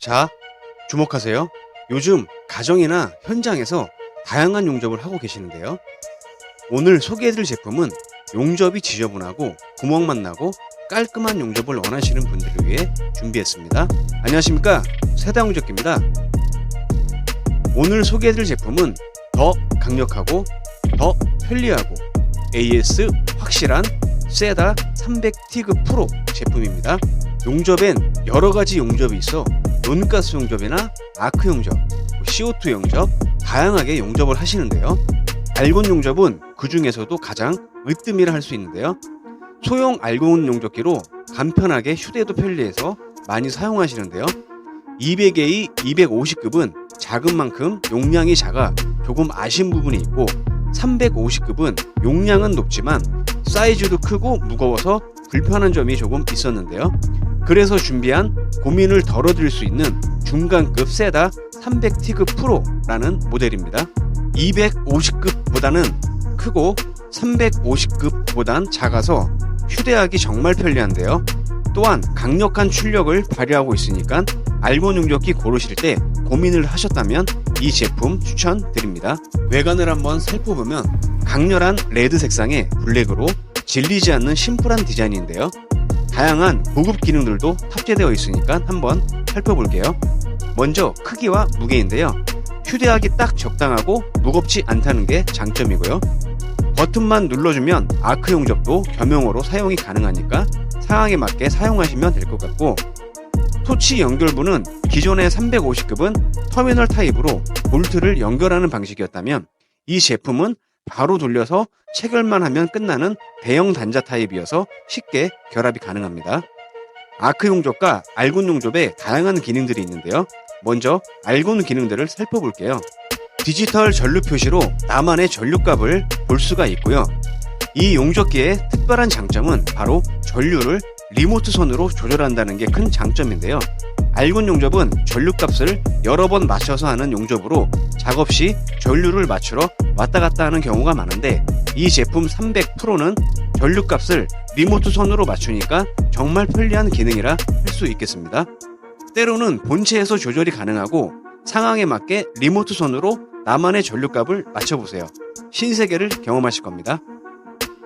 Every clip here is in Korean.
자, 주목하세요. 요즘 가정이나 현장에서 다양한 용접을 하고 계시는데요. 오늘 소개해드릴 제품은 용접이 지저분하고 구멍만 나고 깔끔한 용접을 원하시는 분들을 위해 준비했습니다. 안녕하십니까. 세다용접기입니다. 오늘 소개해드릴 제품은 더 강력하고 더 편리하고 AS 확실한 세다 300티그 프로 제품입니다. 용접엔 여러 가지 용접이 있어 논가스 용접이나 아크 용접, CO2 용접 다양하게 용접을 하시는데요. 알곤 용접은 그 중에서도 가장 으뜸이라 할 수 있는데요. 소형 알곤 용접기로 간편하게 휴대도 편리해서 많이 사용하시는데요. 200A, 250급은 작은 만큼 용량이 작아 조금 아쉬운 부분이 있고 350급은 용량은 높지만 사이즈도 크고 무거워서 불편한 점이 조금 있었는데요. 그래서 준비한 고민을 덜어드릴 수 있는 중간급 세다 300티그 프로라는 모델입니다. 250급보다는 크고 350급보단 작아서 휴대하기 정말 편리한데요. 또한 강력한 출력을 발휘하고 있으니까 알곤 용접기 고르실 때 고민을 하셨다면 이 제품 추천드립니다. 외관을 한번 살펴보면 강렬한 레드 색상의 블랙으로 질리지 않는 심플한 디자인인데요. 다양한 고급 기능들도 탑재되어 있으니까 한번 살펴볼게요. 먼저 크기와 무게인데요. 휴대하기 딱 적당하고 무겁지 않다는 게 장점이고요. 버튼만 눌러주면 아크 용접도 겸용으로 사용이 가능하니까 상황에 맞게 사용하시면 될 것 같고 토치 연결부는 기존의 350급은 터미널 타입으로 볼트를 연결하는 방식이었다면 이 제품은 바로 돌려서 체결만 하면 끝나는 대형 단자 타입이어서 쉽게 결합이 가능합니다. 아크 용접과 알곤 용접에 다양한 기능들이 있는데요. 먼저 알곤 기능들을 살펴볼게요. 디지털 전류 표시로 나만의 전류값을 볼 수가 있고요. 이 용접기의 특별한 장점은 바로 전류를 리모트 손으로 조절한다는 게 큰 장점인데요. 알곤 용접은 전류값을 여러 번 맞춰서 하는 용접으로 작업 시 전류를 맞추러 왔다 갔다 하는 경우가 많은데 이 제품 300 프로는 전류값을 리모트 손으로 맞추니까 정말 편리한 기능이라 할 수 있겠습니다. 때로는 본체에서 조절이 가능하고 상황에 맞게 리모트 손으로 나만의 전류값을 맞춰보세요. 신세계를 경험하실 겁니다.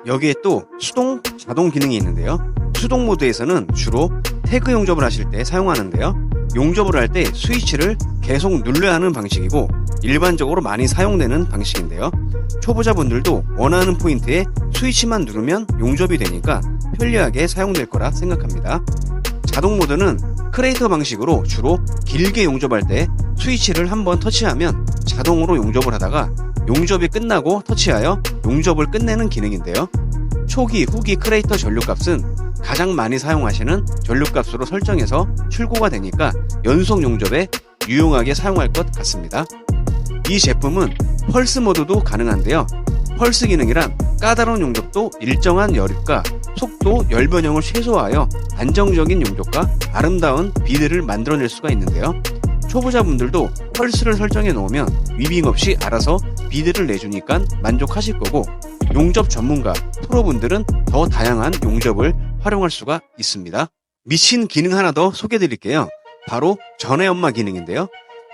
여기에 또 수동, 자동 기능이 있는데요. 수동 모드에서는 주로 태그 용접을 하실 때 사용하는데요. 용접을 할 때 스위치를 계속 눌러야 하는 방식이고 일반적으로 많이 사용되는 방식인데요. 초보자분들도 원하는 포인트에 스위치만 누르면 용접이 되니까 편리하게 사용될 거라 생각합니다. 자동 모드는 크레이터 방식으로 주로 길게 용접할 때 스위치를 한번 터치하면 자동으로 용접을 하다가 용접이 끝나고 터치하여 용접을 끝내는 기능인데요. 초기, 후기 크레이터 전류값은 가장 많이 사용하시는 전류값으로 설정해서 출고가 되니까 연속 용접에 유용하게 사용할 것 같습니다. 이 제품은 펄스 모드도 가능한데요. 펄스 기능이란 까다로운 용접도 일정한 여립과 속도, 열 변형을 최소화하여 안정적인 용접과 아름다운 비드를 만들어낼 수가 있는데요. 초보자분들도 펄스를 설정해 놓으면 위빙 없이 알아서 비드를 내주니까 만족하실 거고 용접 전문가, 프로분들은 더 다양한 용접을 활용할 수가 있습니다. 미친 기능 하나 더 소개해 드릴게요. 바로 전해 연마 기능인데요.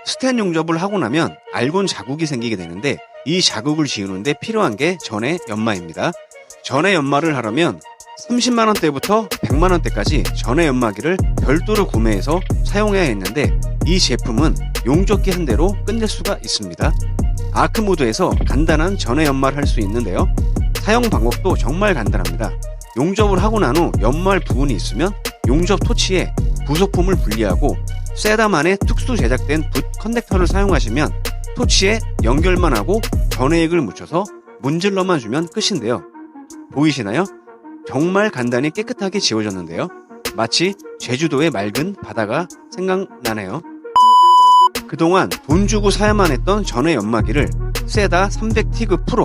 스텐 용접을 하고 나면 알곤 자국이 생기게 되는데 이 자국을 지우는데 필요한 게 전해 연마입니다. 전해 연마를 하려면 30만원대부터 100만원대까지 전해 연마기를 별도로 구매해서 사용해야 했는데 이 제품은 용접기 한 대로 끝낼 수가 있습니다. 아크 모드에서 간단한 전해 연마를 할 수 있는데요. 사용 방법도 정말 간단합니다. 용접을 하고 난 후 연마할 부분이 있으면 용접 토치에 부속품을 분리하고 세다만의 특수 제작된 붓 커넥터를 사용하시면 토치에 연결만 하고 전해액을 묻혀서 문질러만 주면 끝인데요. 보이시나요? 정말 간단히 깨끗하게 지워졌는데요. 마치 제주도의 맑은 바다가 생각나네요. 그동안 돈 주고 사야만 했던 전해 연마기를 세다 300티그 프로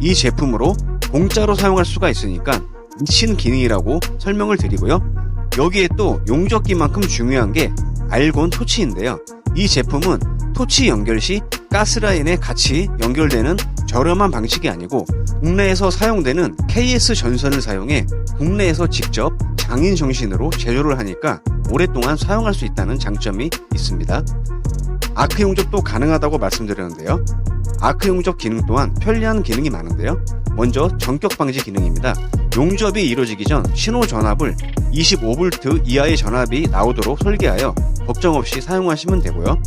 이 제품으로 공짜로 사용할 수가 있으니까 미친 기능이라고 설명을 드리고요. 여기에 또 용접기만큼 중요한 게 알곤 토치인데요. 이 제품은 토치 연결 시 가스라인에 같이 연결되는 저렴한 방식이 아니고 국내에서 사용되는 KS 전선을 사용해 국내에서 직접 장인 정신으로 제조를 하니까 오랫동안 사용할 수 있다는 장점이 있습니다. 아크 용접도 가능하다고 말씀드렸는데요. 아크 용접 기능 또한 편리한 기능이 많은데요. 먼저 전격 방지 기능입니다. 용접이 이루어지기 전 신호 전압을 25V 이하의 전압이 나오도록 설계하여 걱정 없이 사용하시면 되고요.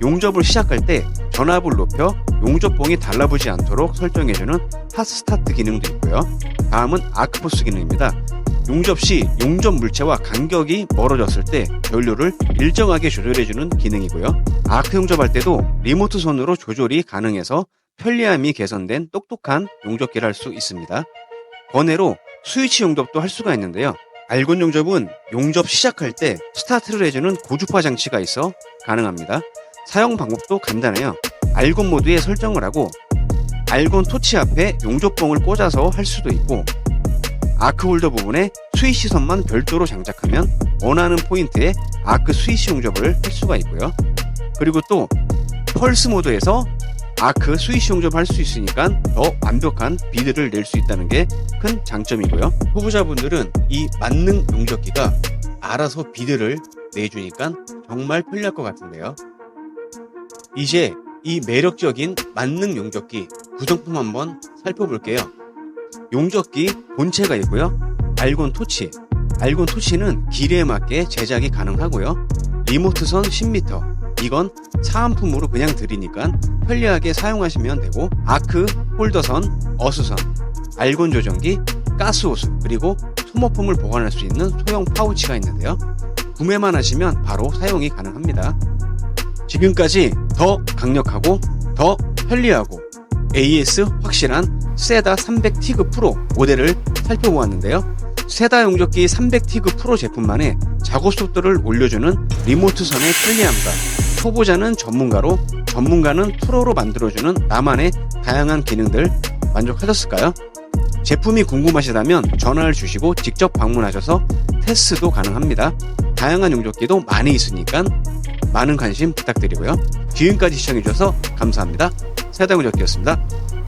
용접을 시작할 때 전압을 높여 용접봉이 달라붙지 않도록 설정해주는 핫스타트 기능도 있고요. 다음은 아크포스 기능입니다. 용접 시 용접 물체와 간격이 멀어졌을 때 전류를 일정하게 조절해주는 기능이고요. 아크 용접할 때도 리모트 손으로 조절이 가능해서 편리함이 개선된 똑똑한 용접기를 할 수 있습니다. 번외로 스위치 용접도 할 수가 있는데요. 알곤 용접은 용접 시작할 때 스타트를 해주는 고주파 장치가 있어 가능합니다. 사용 방법도 간단해요. 알곤 모드에 설정을 하고 알곤 토치 앞에 용접봉을 꽂아서 할 수도 있고 아크 홀더 부분에 스위치 선만 별도로 장착하면 원하는 포인트에 아크 스위치 용접을 할 수가 있고요. 그리고 또 펄스 모드에서 아크 스위치 용접할 수 있으니까 더 완벽한 비드를 낼 수 있다는 게 큰 장점이고요. 후보자분들은 이 만능 용접기가 알아서 비드를 내주니까 정말 편리할 것 같은데요. 이제 이 매력적인 만능 용접기 구성품 한번 살펴볼게요. 용접기 본체가 있고요. 알곤 토치. 알곤 토치는 길이에 맞게 제작이 가능하고요. 리모트선 10m. 이건 사은품으로 그냥 드리니까 편리하게 사용하시면 되고 아크, 홀더선, 어수선, 알곤 조정기, 가스호스, 그리고 소모품을 보관할 수 있는 소형 파우치가 있는데요. 구매만 하시면 바로 사용이 가능합니다. 지금까지 더 강력하고 더 편리하고 AS 확실한 세다 300 티그 프로 모델을 살펴보았는데요. 세다 용접기 300 티그 프로 제품만의 작업 속도를 올려주는 리모트 선의 편리함과 초보자는 전문가로 전문가는 프로로 만들어주는 나만의 다양한 기능들 만족하셨을까요? 제품이 궁금하시다면 전화를 주시고 직접 방문하셔서 테스트도 가능합니다. 다양한 용접기도 많이 있으니까 많은 관심 부탁드리고요. 지금까지 시청해주셔서 감사합니다. 세다 용접기였습니다.